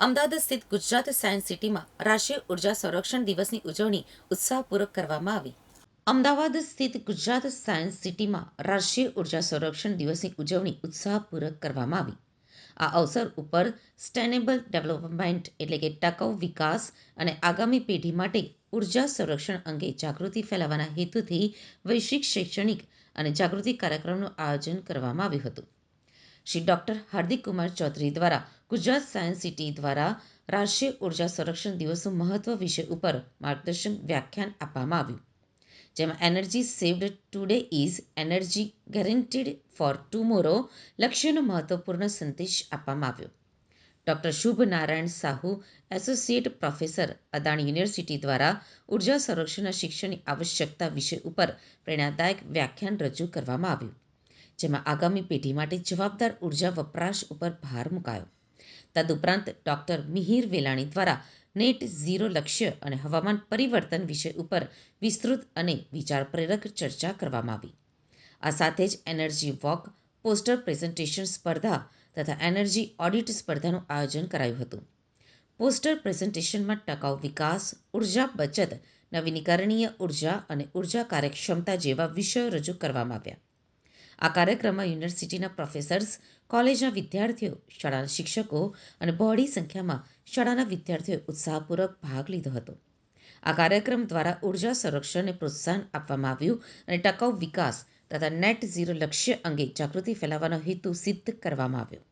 અમદાવાદ સ્થિત ગુજરાત સાયન્સ સિટીમાં રાષ્ટ્રીય ઊર્જા સંરક્ષણ દિવસની ઉજવણી ઉત્સાહપૂર્વક કરવામાં આવી. અમદાવાદ સ્થિત ગુજરાત સાયન્સ સિટીમાં રાષ્ટ્રીય ઊર્જા સંરક્ષણ દિવસની ઉજવણી ઉત્સાહપૂર્વક કરવામાં આવી. આ અવસર ઉપર સસ્ટેનેબલ ડેવલપમેન્ટ એટલે કે ટકાઉ વિકાસ અને આગામી પેઢી માટે ઊર્જા સંરક્ષણ અંગે જાગૃતિ ફેલાવવાના હેતુથી વૈશ્વિક શૈક્ષણિક અને જાગૃતિ કાર્યક્રમનું આયોજન કરવામાં આવ્યું હતું. શ્રી ડૉક્ટર હાર્દિક કુમાર ચૌધરી દ્વારા ગુજરાત સાયન્સ સિટી દ્વારા રાષ્ટ્રીય ઊર્જા સંરક્ષણ દિવસનું મહત્વ વિષય ઉપર માર્ગદર્શન વ્યાખ્યાન આપવામાં આવ્યું. જેમાં energy saved today is energy guaranteed for tomorrow લક્ષ્યનો મહત્વપૂર્ણ સંદેશ આપવામાં આવ્યો. Doctor Shubh Narayan Sahu associate professor Adani university દ્વારા ઊર્જા સંરક્ષણના શિક્ષણની આવશ્યકતા વિષય ઉપર પ્રેરણાદાયક વ્યાખ્યાન રજૂ કરવામાં આવ્યું. જેમાં આગામી પેઢી માટે જવાબદાર ઊર્જા વપરાશ ઉપર ભાર મુકાયો. તદુપરાંત ડોક્ટર મિહિર વેલાણી દ્વારા નેટ ઝીરો લક્ષ્ય અને હવામાન પરિવર્તન વિષય ઉપર વિસ્તૃત અને વિચાર પ્રેરક ચર્ચા કરવામાં આવી. આ સાથે જ એનર્જી વોક, પોસ્ટર પ્રેઝન્ટેશન સ્પર્ધા તથા એનર્જી ઓડિટ સ્પર્ધાનું આયોજન કરાયું હતું. પોસ્ટર પ્રેઝન્ટેશનમાં ટકાઉ વિકાસ, ઊર્જા બચત, નવીનીકરણીય ઊર્જા અને ઊર્જા કાર્યક્ષમતા જેવા વિષયો રજૂ કરવામાં આવ્યા. આ કાર્યક્રમમાં યુનિવર્સિટીના પ્રોફેસર્સ, કોલેજના વિદ્યાર્થીઓ, શાળાના શિક્ષકો અને બહોળી સંખ્યામાં શાળાના વિદ્યાર્થીઓએ ઉત્સાહપૂર્વક ભાગ લીધો હતો. આ કાર્યક્રમ દ્વારા ઊર્જા સંરક્ષણને પ્રોત્સાહન આપવામાં આવ્યું અને ટકાઉ વિકાસ તથા નેટ ઝીરો લક્ષ્ય અંગે જાગૃતિ ફેલાવવાનો હેતુ સિદ્ધ કરવામાં આવ્યો.